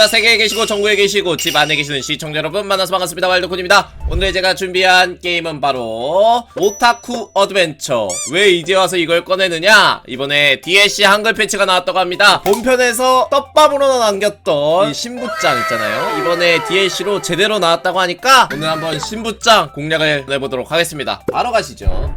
자 세계에 계시고 전국에 계시고 집 안에 계시는 시청자 여러분 만나서 반갑습니다. 왈도쿤입니다. 오늘 제가 준비한 게임은 바로 오타쿠 어드벤처. 왜 이제 와서 이걸 꺼내느냐? 이번에 DLC 한글 패치가 나왔다고 합니다. 본편에서 떡밥으로 남겼던 이 신부짱 있잖아요. 이번에 DLC로 제대로 나왔다고 하니까 오늘 한번 신부짱 공략을 내보도록 하겠습니다. 바로 가시죠.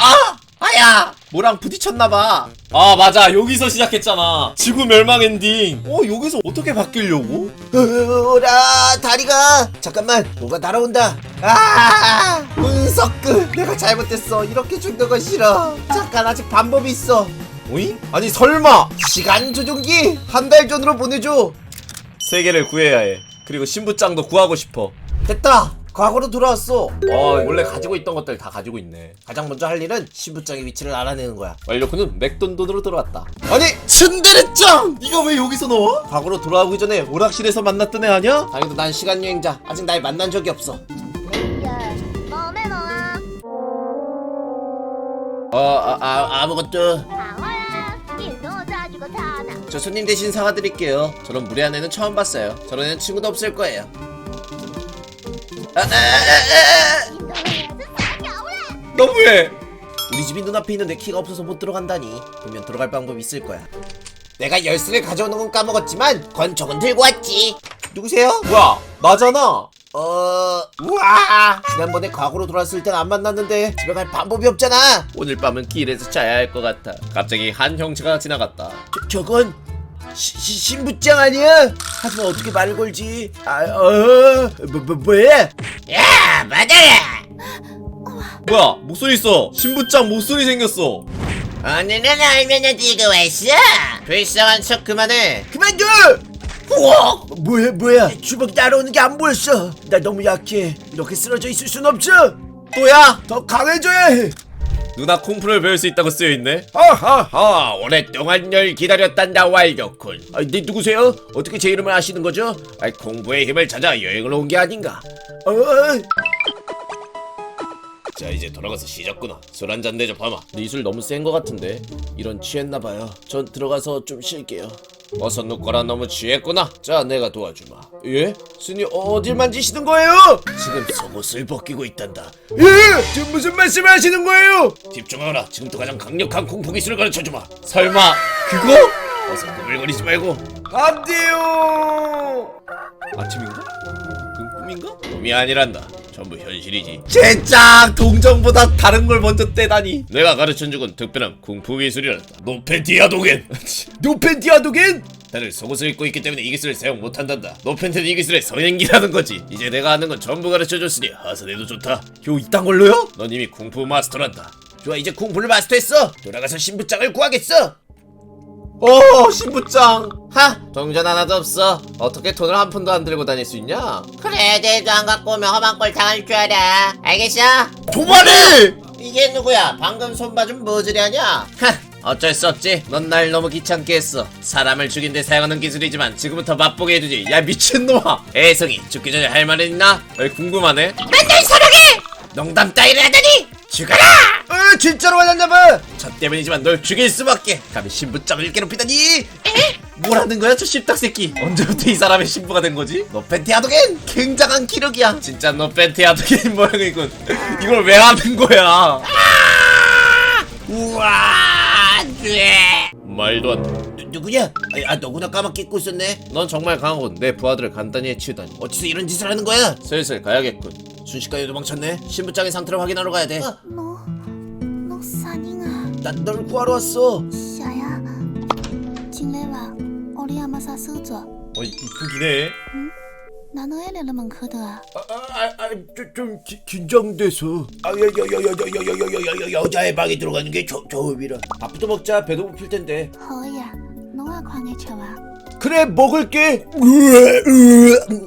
아! 아야! 뭐랑 부딪혔나봐. 아, 맞아. 여기서 시작했잖아. 지구 멸망 엔딩. 어, 여기서 어떻게 바뀌려고? 으라 다리가 잠깐만 뭐가 날아온다 아 문석그 내가 잘못했어 이렇게 죽는 건 싫어 잠깐 아직 방법이 있어 오잉? 아니, 설마! 시간 조종기 한 달 전으로 보내줘 세계를 구해야 해. 그리고 신부짱도 구하고 싶어. 됐다 과거로 돌아왔어 어, 원래 가지고 있던 것들 다 가지고 있네. 가장 먼저 할 일은 신부장의 위치를 알아내는 거야 완료쿠는 맥돈돈으로 들어왔다. 아니 츤데레짱 네가 왜 여기서 나와? 과거로 돌아오기 전에 오락실에서 만났던 애 아니야? 다행히도 난 시간 여행자 아직 날 만난 적이 없어 몸에? 어 아, 아, 아무것도 방어야, 일도 짜주고 사나. 저 손님 대신 사과드릴게요 저런 무례한 애는 처음 봤어요 저런 애는 친구도 없을 거예요 너무해! 우리 집이 눈앞에 있는데 키가 없어서 못 들어간다니 보면 들어갈 방법이 있을 거야 내가 열쇠를 가져오는 건 까먹었지만 권총은 들고 왔지 누구세요? 뭐야, 나잖아! 어... 우와 지난번에 과거로 돌아왔을 땐 안 만났는데 집에 갈 방법이 없잖아 오늘 밤은 길에서 자야 할 것 같아. 갑자기 한 형체가 지나갔다. 저, 저건 시, 시, 신부장 아니야? 하지만 어떻게 말을 걸지 아, 어... 뭐, 뭐, 뭐야? 야 맞아라 뭐야, 목소리 있어! 신부짱 목소리 생겼어! 오늘은 얼마나 뛰고 왔어? 불쌍한 척 그만해 그만둬! 우와! 뭐야 뭐야 주먹이 날아오는 게 안 보였어 나 너무 약해 이렇게 쓰러져 있을 순 없어 또야 더 강해져야 해 누나 콩프를 배울 수 있다고 쓰여있네? 하하하 오랫동안 널 기다렸단다 왈도쿤 아, 네 누구세요? 어떻게 제 이름을 아시는 거죠? 아, 공부의 힘을 찾아 여행을 온 게 아닌가? 어, 자 이제 돌아가서 시작구나. 술 한잔 내줘 봐마. 네술 너무 센 거 같은데. 이런 취했나봐요. 전 들어가서 좀 쉴게요 어서 눕거라 너무 취했구나 자 내가 도와주마 예? 스님 어딜 만지시는 거예요? 지금 속옷을 벗기고 있단다 예! 지금 무슨 말씀을 하시는 거예요? 집중하라 지금부터 가장 강력한 공포 기술을 가르쳐주마 설마 그거? 어서 꾸물거리지 말고 안 돼요 아침인가? 그 꿈인가? 꿈이 아니란다 전부 현실이지. 젠장! 동정보다 다른 걸 먼저 떼다니. 내가 가르쳐준 적은 특별한 궁프 기술이란다 노펜티아도겐. 노펜티아도겐? 다들 속옷을 입고 있기 때문에 이 기술을 사용 못한단다. 노펜트는 이 기술의 선행기라는 거지. 이제 내가 아는 건 전부 가르쳐줬으니 하선해도 좋다. 요 이딴 걸로요? 넌 이미 궁프 마스터란다. 좋아 이제 쿵푸를 마스터했어. 돌아가서 신부장을 구하겠어 어 신부짱 하 동전 하나도 없어 어떻게 돈을 한 푼도 안 들고 다닐 수 있냐 그래, 내일도 안 갖고 오면 험한 꼴 당할 줄 알아. 알겠어? 도발해! 이게 누구야? 방금 손봐 좀 뭐지려냐? 하 어쩔 수 없지 넌 날 너무 귀찮게 했어 사람을 죽인 데 사용하는 기술이지만 지금부터 맛보게 해주지 야 미친놈아 애성이 죽기 전에 할 말은 있나? 어 궁금하네 맨날 사랑해! 농담 따위를 하다니! 죽어라! 어, 진짜로 화났나봐 저 때문이지만 널 죽일 수밖에! 감히 신부짱을 괴롭히다니! 뭐라는 거야 저 씹닥 새끼! 언제부터 이 사람의 신부가 된 거지? 너 펜티아도겐 굉장한 기력이야! 진짜 너 팬티야 되게 모양이군! 이걸 왜 하는 거야? 우와, 뇌! 말도 안 돼. 누, 누구냐? 아, 아 너구나 까맣게 잊고 있었네? 넌 정말 강하군. 내 부하들을 간단히 해치우다니. 어디서 이런 짓을 하는 거야? 슬슬 가야겠군 순식간에 도망쳤네. 신부장의 상태를 확인하러 가야 돼. 어, 너, 너 사닝아, 난 널 구하러 왔어. 샤야, 진레와 오리야마사 스조, 어, 이- 그 이쁘기네. 나노 에레르만 크드아. 아, 아, 아, 좀, 좀 기- 긴장돼서. 아, 여, 여, 여, 여, 여, 여, 여, 여, 여, 여, 여자의 방에 들어가는 게 저, 저음이라. 밥부터 먹자. 배도 고플 텐데. 허야, 너와 광해쳐와. 그래, 먹을게. 으아, 으아.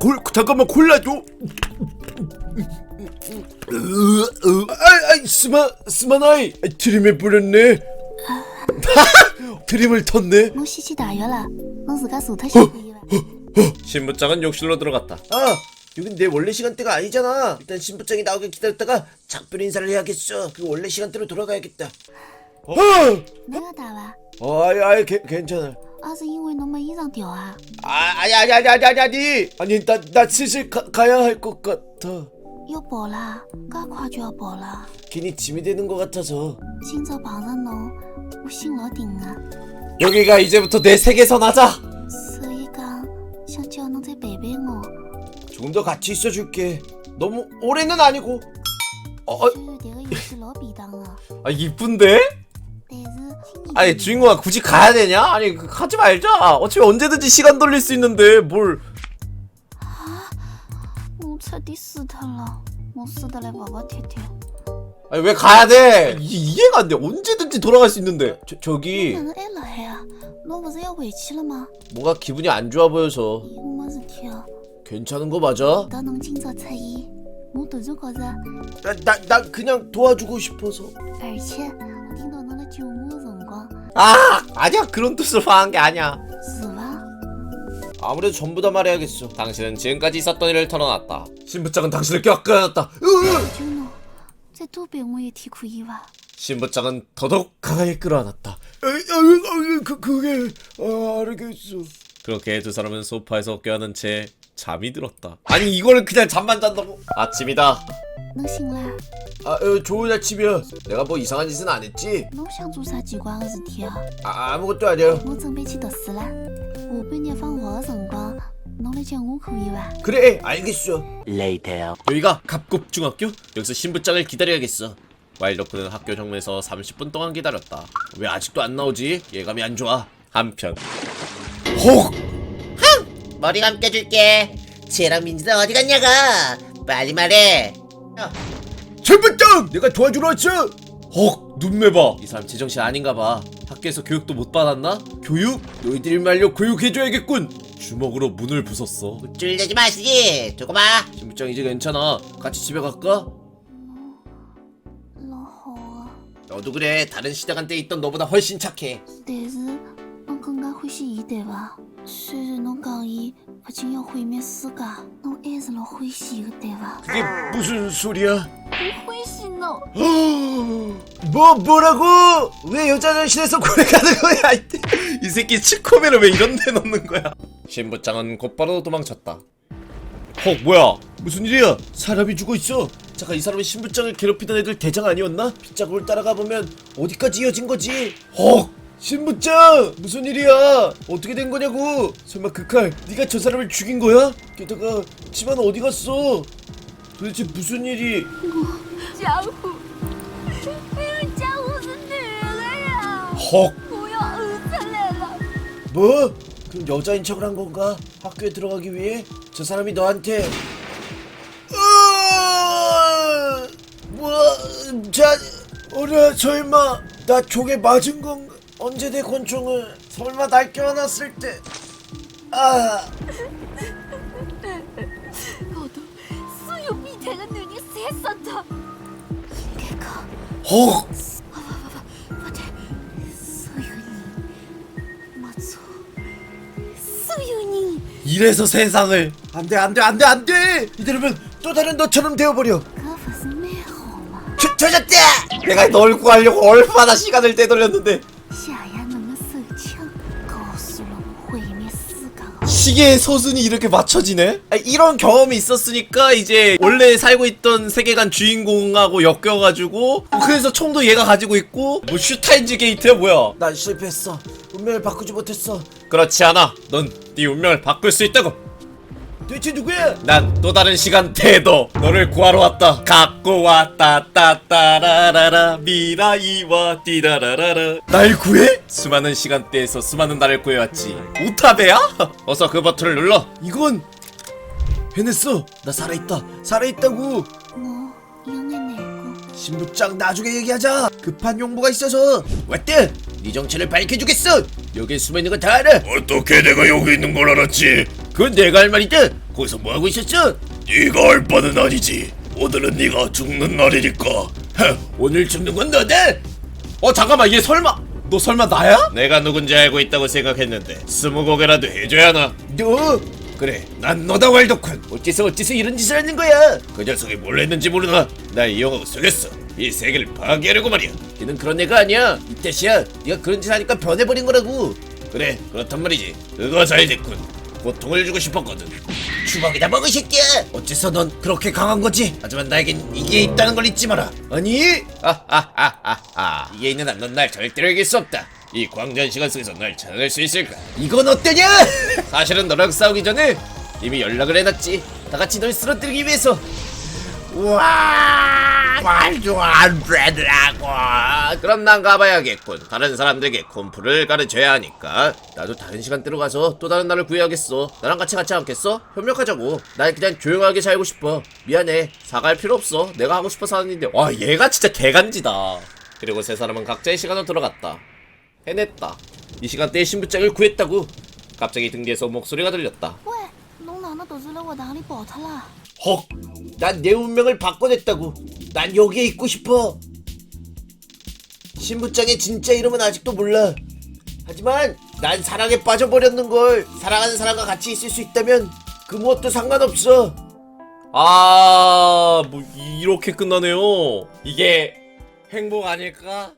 골, 잠깐만 콜라 줘 아, 아, 스마, 스마나이 아, 트림에 뿌렸네 트림을 텄네 もう7時だよら侬自家数太小逼了 신부장은 욕실로 들어갔다 아 여긴 내 원래 시간대가 아니잖아. 일단 신부장이 나오길 기다렸다가 작별 인사를 해야겠어. 그 원래 시간대로 돌아가야겠다. 어, 那个打吧， 어 아이 아이 괜- 괜찮아. 二是因为侬没衣裳掉啊。 아 아니 아니 아니 아니 아니 아니 아니 나 나 슬슬 가, 가야 할 것 같아. 要饱啦，噶快就要饱啦。 괜히 짐이 되는 것 같아서. 今朝碰上侬，我心老定啊， 여기가 이제부터 내 세계선 하자. 所以讲想叫侬再陪陪我。 조금 더 같이 있어줄게. 너무 오래는 아니고. 어, 어 虽然迭个游戏老便当的， 아 이쁜데? 但是听你 아니 주인공아 굳이 가야 되냐? 아니 그 가지 말자. 어차피 언제든지 시간 돌릴 수 있는데 뭘? 我彻底死脱了，我死得来活活贴贴。 아니 왜 가야 돼? 이, 이해가 안 돼. 언제든지 돌아갈 수 있는데. 저, 저기 哪能还辣海啊？侬不是要回去了吗？ 뭔가 기분이 안 좋아 보여서 有么事体哦？ 괜찮은 거 맞아? 到侬今朝出现，我突然觉着， 나, 나, 나 그냥 도와주고 싶어서. 而且我听到侬辣救我的辰光， 아 아니야 그런 뜻으로 화한 게 아니야. 是伐？ 아무래도 전부 다 말해야겠어. 당신은 지금까지 있었던 일을 털어놨다. 신부장은 당신을 껴안았다. 求侬再多陪我一天可以伐？ 신부장은 더더욱 강하게 끌어안았다. 에이, 에이, 에이, 그, 그게, 아, 알겠어. 그렇게 두 사람은 소파에서 껴안은 채 잠이 들었다. 아니 이거를 그냥 잠만 잔다고? 아침이다. 侬醒啦？ 아, 어, 좋은 아침이야. 내가 뭐 이상한 짓은 안 했지? 侬想做啥奇怪的事体啊？ 아, 아무것도 아니야. 我准备去读书啦。下半日放学的辰光，侬来叫我可以伐？ 그래, 알겠어. 여기가 갑곡중학교? 여기서 신부장을 기다려야겠어. 와일드크는 학교 정문에서 30분 동안 기다렸다. 왜 아직도 안 나오지? 예감이 안 좋아. 한편 혹! 흥! 머리 감겨줄게. 쟤랑 민지는 어디 갔냐고. 빨리 말해. 어. 철부장! 내가 도와주러 왔어! 헉! 눈매 봐! 이 사람 제정신 아닌가 봐. 학교에서 교육도 못 받았나? 교육? 너희들 말려 교육해줘야겠군! 주먹으로 문을 부쉈어. 쫄려지 마시지. 저거 봐. 진부장 이제 괜찮아. 같이 집에 갈까? 너... 너도 그래. 다른 시장한 때 있던 너보다 훨씬 착해. 내는 更加欢喜伊对伐？虽然侬讲伊不仅要毁灭世界，侬还是老欢喜伊个对伐？ 그게 무슨 소리야? 我欢喜侬。 뭐, 뭐라고? 왜 여자 전신에서 고래 가는 거야? 이 새끼 치코메를 왜 이런 데 넣는 거야? 신부장은 곧바로 도망쳤다. 혹 뭐야? 무슨 일이야? 사람이 죽어 있어. 잠깐 이 사람이 신부장을 괴롭히던 애들 대장 아니었나? 빗자국을 따라가 보면 어디까지 이어진 거지? 헉! 신부장! 무슨 일이야? 어떻게 된 거냐고? 설마 그 칼 네가 저 사람을 죽인 거야? 게다가 집안 어디 갔어? 도대체 무슨 일이? 家伙，没有家伙是女的呀！ 혹 我要饿出来了。 뭐? 그럼 여자인 척을 한 건가? 학교에 들어가기 위해? 저 사람이 너한테 으아! 뭐? 자, 어라 설마 나 족에 맞은 건가? 언제 내 권총을 설마 날 껴안았을 때? 아. 너도 수요 미대는 눈이 세었다. 그거. 어? 헉. 이래서 세상을. 안돼 안돼 안돼 안돼! 이대로면 또 다른 너처럼 되어버려. 가봤네 호마. 저, 저졌대 내가 널 구하려고 얼마나 시간을 되돌렸는데! 시계의 서순이 이렇게 맞춰지네? 아, 이런 경험이 있었으니까 이제 원래 살고 있던 세계관 주인공하고 엮여가지고 그래서 총도 얘가 가지고 있고 뭐 슈타인즈 게이트야 뭐야? 난 실패했어. 운명을 바꾸지 못했어. 그렇지 않아. 넌 네 운명을 바꿀 수 있다고 대체 누구야? 난 또 다른 시간 태도 너를 구하러 왔다 갖고 왔다 따따라라라 미라이와 띠라라라라 날 구해? 수많은 시간대에서 수많은 나를 구해왔지 우타베야? 어서 그 버튼을 눌러 이건 해냈어. 나 살아있다. 살아있다고. 어, 신부장 나중에 얘기하자. 급한 용보가 있어서. 왔대. 네 정체를 밝혀주겠어. 여기 숨어 있는 거 다 알아. 어떻게 내가 여기 있는 걸 알았지? 그건 내가 할 말이다 거기서 뭐하고 있었어? 네가 알 바는 아니지. 오늘은 네가 죽는 날이니까. 하, 오늘 죽는 건 너다 어 잠깐만 얘 설마 너 설마 나야? 내가 누군지 알고 있다고 생각했는데 스무고개라도 해줘야 하나? 너 그래 난 너다 왈도쿤 어째서 어째서 이런 짓을 하는 거야? 그 녀석이 뭘 했는지 모르나? 날 이용하고 속였어. 이 세계를 파괴하려고 말이야. 걔는 그런 애가 아니야. 이때시야 네가 그런 짓 하니까 변해버린 거라고. 그래 그렇단 말이지. 그거 잘 됐군 고통을 주고 싶었거든. 먹을 새끼야! 어째서 넌 그렇게 강한 거지? 하지만 나에겐 이게 있다는 걸 잊지 마라. 아니? 하하하하하 이게 있는 한 넌 날 절대로 이길 수 없다. 이 광전 시간 속에서 날 찾아낼 수 있을까? 이건 어때냐? 사실은 너랑 싸우기 전에 이미 연락을 해놨지. 다 같이 널 쓰러뜨리기 위해서. 우와 말중한 브레드라고. 그럼 난 가봐야겠군. 다른 사람들에게 콤프를 가르쳐야 하니까. 나도 다른 시간대로 가서 또 다른 날을 구해야겠어. 나랑 같이 같이 않겠어? 협력하자고. 난 그냥 조용하게 살고 싶어. 미안해. 사과할 필요 없어. 내가 하고 싶어 사는데. 와 얘가 진짜 개간지다. 그리고 세 사람은 각자의 시간으로 들어갔다. 해냈다. 이 시간대에 신부장을 구했다고. 갑자기 등 뒤에서 목소리가 들렸다. 왜? 넌 나나 더 쓰려고 나리 뻗어라. 헉! 난 내 운명을 바꿔냈다고. 난 여기에 있고 싶어. 신부장의 진짜 이름은 아직도 몰라. 하지만 난 사랑에 빠져버렸는 걸. 사랑하는 사람과 같이 있을 수 있다면 그 무엇도 상관없어. 아, 뭐 이렇게 끝나네요. 이게 행복 아닐까?